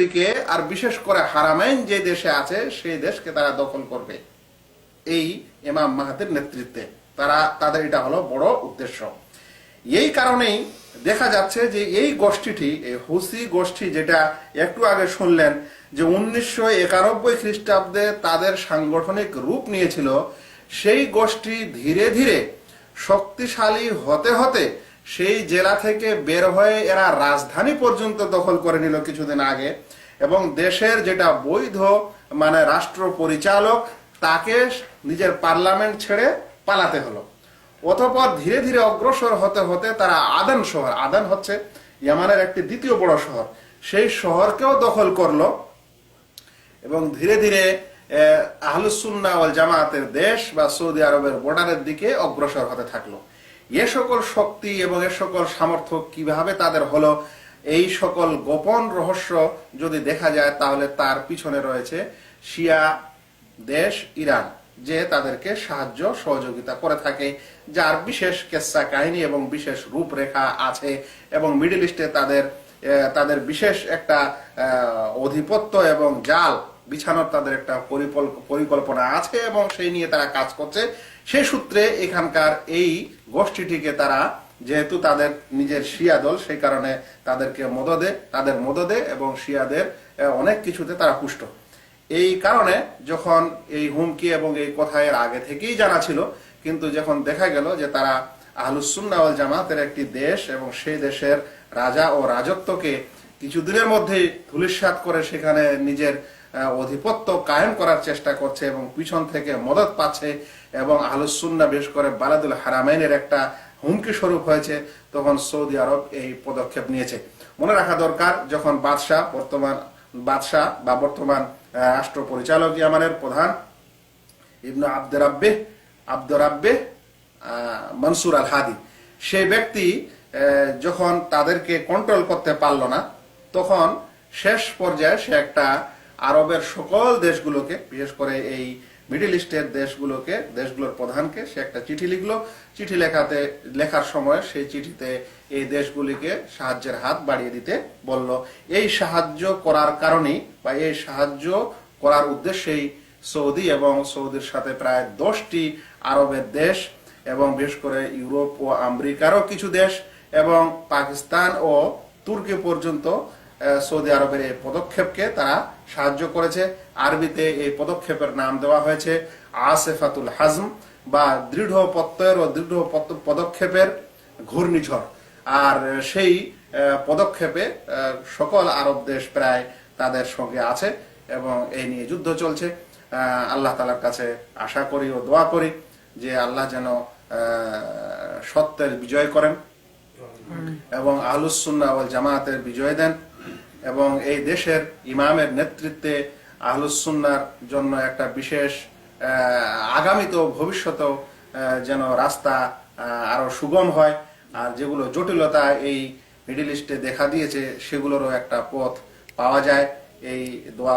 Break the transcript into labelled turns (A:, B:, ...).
A: দিকে আর বিশেষ করে হারামাইন যে দেশে আছে, সেই দেশকে তারা দখল করবে। এই ইমাম মাহাতের নেতৃত্বে। তারা, তাদের এটা হলো বড় উদ্দেশ্য। এই কারণেই দেখা যাচ্ছে যে এই গোষ্ঠীটি, এই হুসি গোষ্ঠী যেটা একটু আগে শুনলেন, যে উনিশশো একানব্বই খ্রিস্টাব্দে তাদের সাংগঠনিক রূপ নিয়েছিল, সেই গোষ্ঠী ধীরে ধীরে শক্তিশালী হতে হতে সেই জেলা থেকে বের হয়ে এরা রাজধানী পর্যন্ত দখল করে নিল কিছুদিন আগে। এবং দেশের যেটা বৈধ মানে রাষ্ট্র পরিচালক, তাকে নিজের পার্লামেন্ট ছেড়ে পালাতে হলো। অতপর ধীরে ধীরে অগ্রসর হতে হতে তারা আদান শহর, আদান হচ্ছে ইয়ামানের একটি দ্বিতীয় বড় শহর, সেই শহরকেও দখল করল। এবং ধীরে ধীরে আহলুসুন্না ওয়াল জামাতের দেশ বা সৌদি আরবের বর্ডারের দিকে অগ্রসর হতে থাকল। এ সকল শক্তি এবং এ সকল সামর্থ্য কীভাবে তাদের হলো, এই সকল গোপন রহস্য যদি দেখা যায়, তাহলে তার পিছনে রয়েছে শিয়া দেশ ইরান, যে তাদেরকে সাহায্য সহযোগিতা করে থাকে, যার বিশেষ কেসা কাহিনী এবং বিশেষ রূপরেখা আছে এবং মিডল ইস্টে তাদের তাদের বিশেষ একটা অধিপত্য এবং জাল বিছানোর তাদের একটা পরিকল্প- পরিকল্পনা আছে এবং সেই নিয়ে তারা কাজ করছে। সে সূত্রে এখানকার এই গোষ্ঠীটিকে তারা যেহেতু তাদের নিজের শিয়া দল, সেই কারণে তাদেরকে মদদে, তাদের মদদে এবং শিয়াদের অনেক কিছুতে তারা পুষ্ট। এই কারণে যখন এই হুমকি এবং এই কথা এর আগে থেকেই জানা ছিল, কিন্তু যখন দেখা গেল যে তারা আহলুসুন্না জামাতের একটি দেশ এবং সেই দেশের রাজা ও রাজত্বকে কিছুদিনের মধ্যেই ধুলিস্বাত করে সেখানে নিজের অধিপত্য কায়েম করার চেষ্টা করছে এবং পিছন থেকে মদত পাচ্ছে এবং আহলুসুন্না বেশ করে বালাদুল হারামাইনের একটা হুমকি স্বরূপ হয়েছে তখন সৌদি আরব এই পদক্ষেপ নিয়েছে। মনে রাখা দরকার, যখন বাদশাহ, বর্তমান বাদশাহ বা বর্তমান রাষ্ট্র পরিচালক ইয়ামানের প্রধান ইবনু আব্দুর আব্বে আব্দুর আব্বে মনসুর আল হাদি সেই ব্যক্তি যখন তাদেরকে কন্ট্রোল করতে পারল না তখন শেষ পর্যায়ে সে একটা আরবের সকল দেশগুলোকে, বিশেষ করে এই মিডিল ইস্টের দেশগুলোকে, দেশগুলোর প্রধানকে সে একটা চিঠি লিখলো। চিঠি লেখাতে, লেখার সময় সেই চিঠিতে এই দেশগুলিকে সাহায্যের হাত বাড়িয়ে দিতে বলল। এই সাহায্য করার কারণেই বা এই সাহায্য করার উদ্দেশ্যেই সৌদি এবং সৌদির সাথে প্রায় দশটি আরবের দেশ এবং বিশেষ করে ইউরোপ ও আমেরিকারও কিছু দেশ এবং পাকিস্তান ও তুর্কি পর্যন্ত সৌদি আরবের এই পদক্ষেপকে তারা সাহায্য করেছে। আরবিতে এই পদক্ষেপের নাম দেওয়া হয়েছে আসেফাতুল হাজম বা দৃঢ় প্রত্যয়ের ও দৃঢ় পদক্ষেপের ঘূর্ণিঝড়। আর সেই পদক্ষেপে সকল আরব দেশ প্রায় তাদের সঙ্গে আছে এবং এই নিয়ে যুদ্ধ চলছে। আহ, আল্লাহ তালার কাছে আশা করি ও দোয়া করি যে আল্লাহ যেন সত্যের বিজয় করেন এবং আহলুসুন্না ওয়াল জামায়াতের বিজয় দেন। এবং এই দেশের ইমামের নেতৃত্বে আহলুসুন্নার জন্য একটা বিশেষ আগামী তো ভবিষ্যতেও যেন রাস্তা আরও সুগম হয়। আর যেগুলো জটিলতা এই মিডিল ইস্টে দেখা দিয়েছে, সেগুলোরও একটা পথ পাওয়া যায়। এই দোয়া